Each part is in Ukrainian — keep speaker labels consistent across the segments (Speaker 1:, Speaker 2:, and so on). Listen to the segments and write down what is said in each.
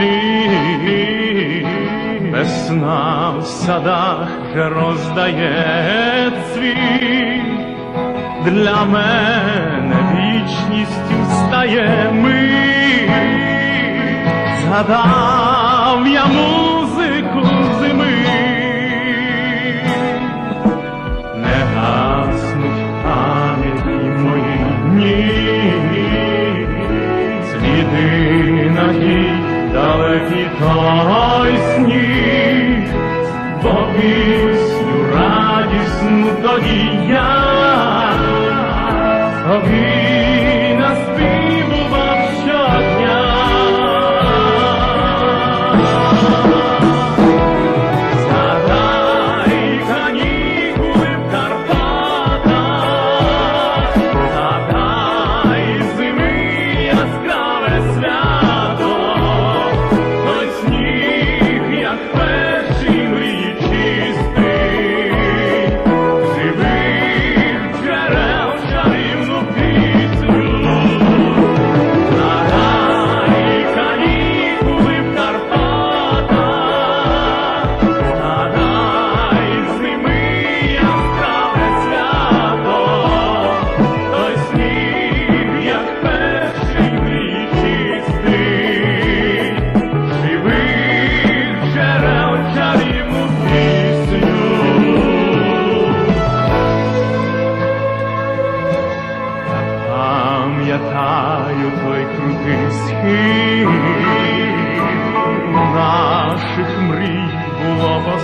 Speaker 1: слід. Весна в садах роздає цвіт. Для мене вічністю стає мить. Згадав я музику зими. Не гаснуть пам'яті мої сліди на тій далекій той бо пісню радісну тоді я Пам'ятаю той крутий схил наших мрій було по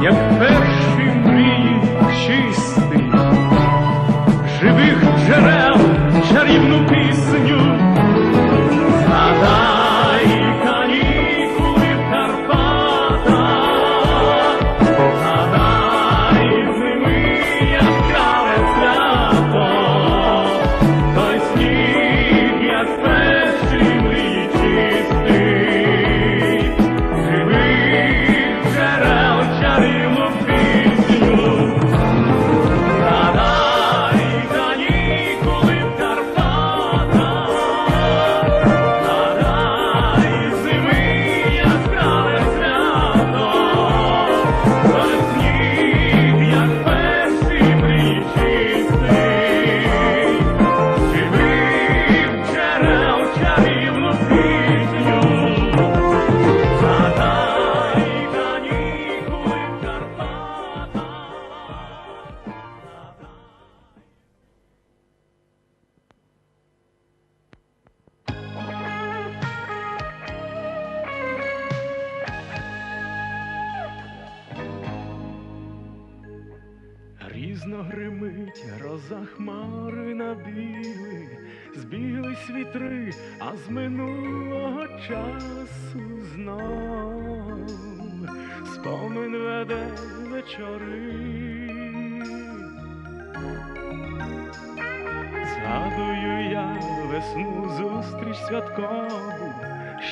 Speaker 1: Yep. Різно гримить гроза хмари набігли, збіглись вітри, а з минулого часу знов спомин веде вечори. Згадую я весну зустріч святкову,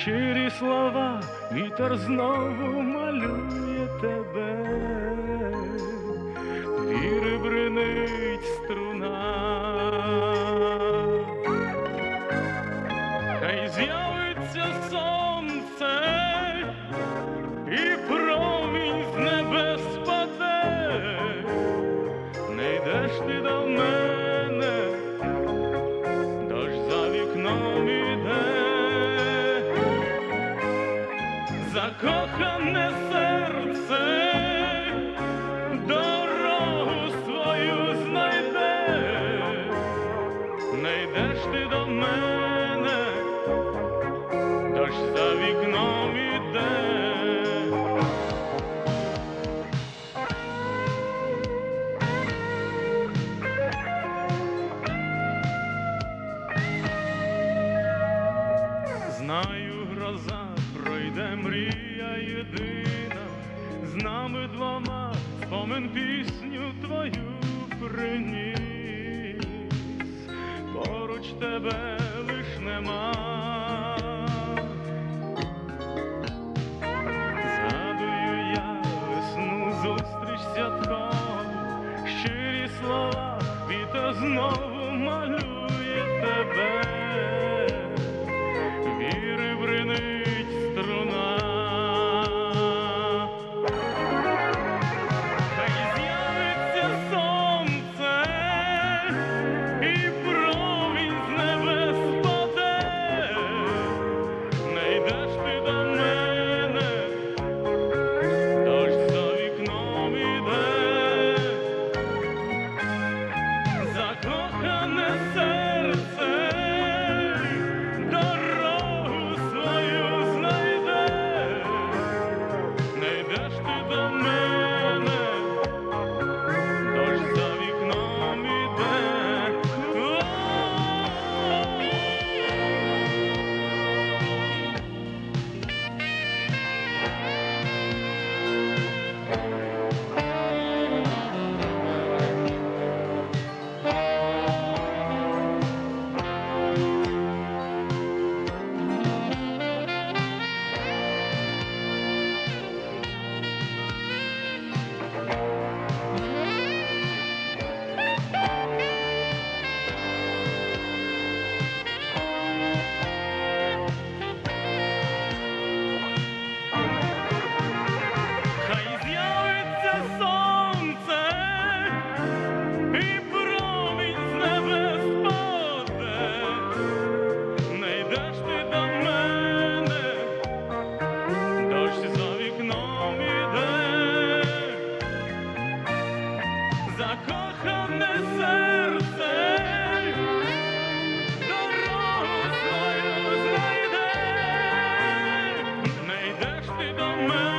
Speaker 1: щирі слова, вітер знову малює тебе бринить струна. Хай з'явиться сонце і промінь з небес паде, не йдеш ти до мене, дощ за вікном іде, закохане серце злома, спомин пісню твою приніс, поруч тебе лиш нема, згадую я весну зустріч святком, щирі слова, віта знову малює тебе, віри в брини. it don't matter.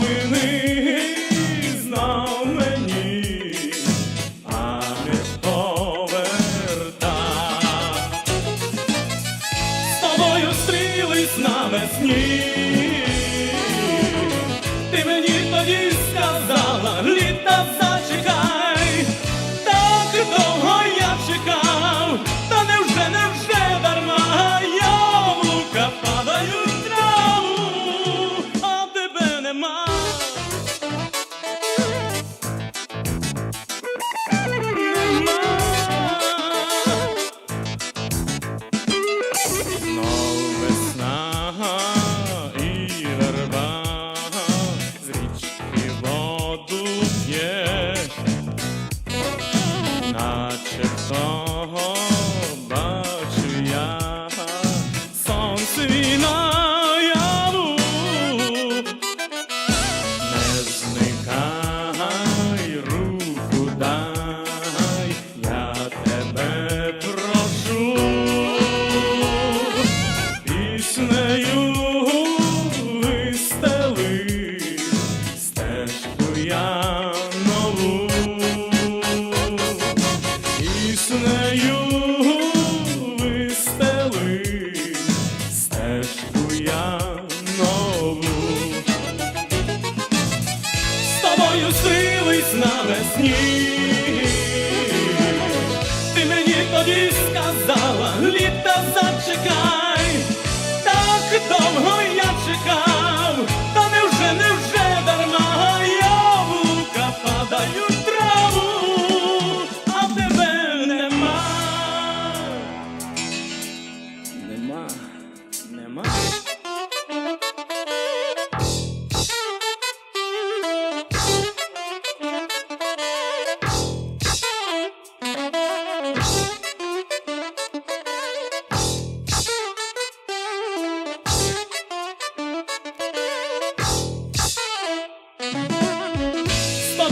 Speaker 1: ми не.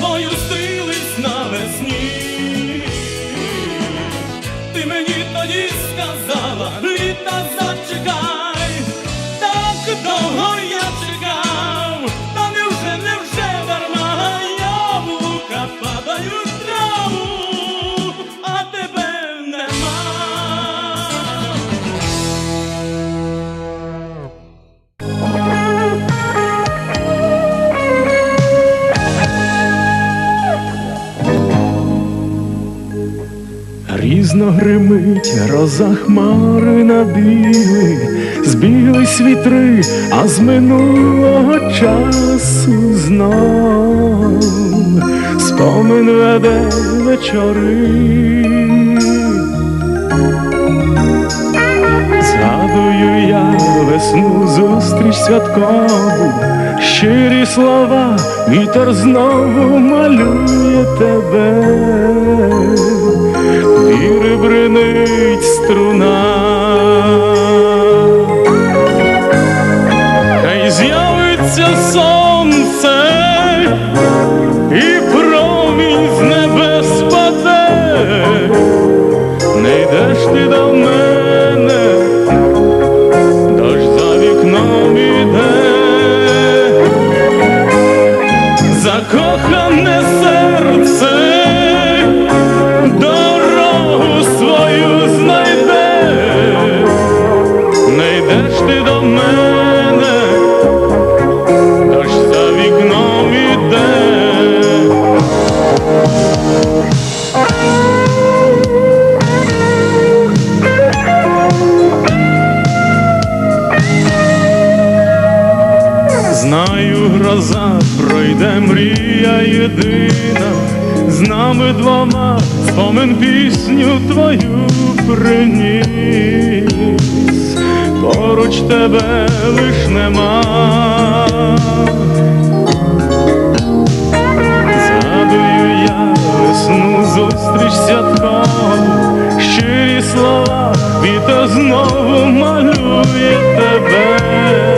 Speaker 2: all you see.
Speaker 3: Грізно гримить, роза хмари набігли, збіглись вітри, а з минулого часу знов спомин веде вечори. Згадую я весну зустріч святкову, щирі слова, вітер знову малює тебе. поруч тебе лиш нема, згадую я весну зустріч святко, щирі слова, вітер знову малює тебе.